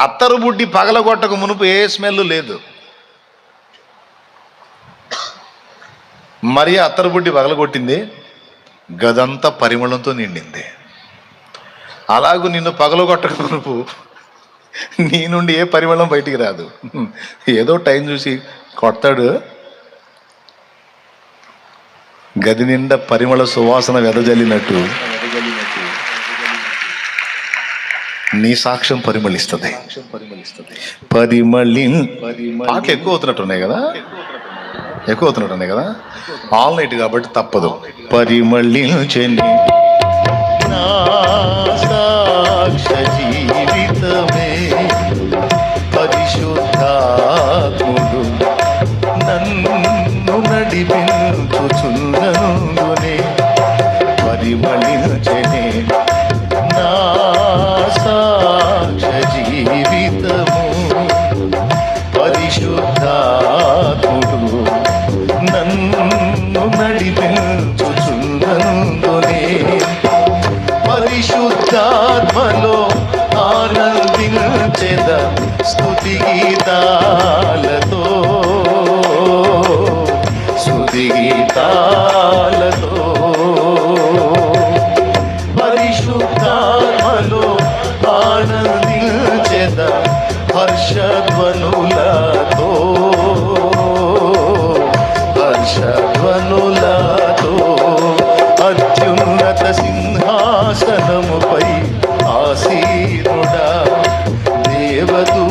అత్తరు బుడ్డి పగలగొట్టక మునుపు ఏ స్మెల్ లేదు. మరి అత్తరు బుడ్డి పగలగొట్టింది? గదంతా పరిమళంతో నిండింది. అలాగూ నిన్ను పగలగొట్టక మునుపు నీ నుండి ఏ పరిమళం బయటికి రాదు. ఏదో టైం చూసి కొడతాడు. గది నిండా పరిమళ సువాసన వెదజల్లినట్టు నీ సాక్ష్యం పరిమళిస్తుంది. పరిమళి పాటలు ఎక్కువ అవుతున్నట్టు ఉన్నాయి కదా? ఎక్కువ అవుతున్నట్టు ఉన్నాయి కదా? ఆల్ నైట్ కాబట్టి తప్పదు. పరిమళించని నా జీవితము పరిశుద్ధాత్ముడు నన్ను నడిపించుచున్నందునే పరిశుద్ధాత్మలో ఆనందించెద స్థుతి గీతాలతో హర్షధ్వనులతో హర్షధ్వనులతో అత్యున్నత సింహాసనముపై ఆసీనుడా దేవదూ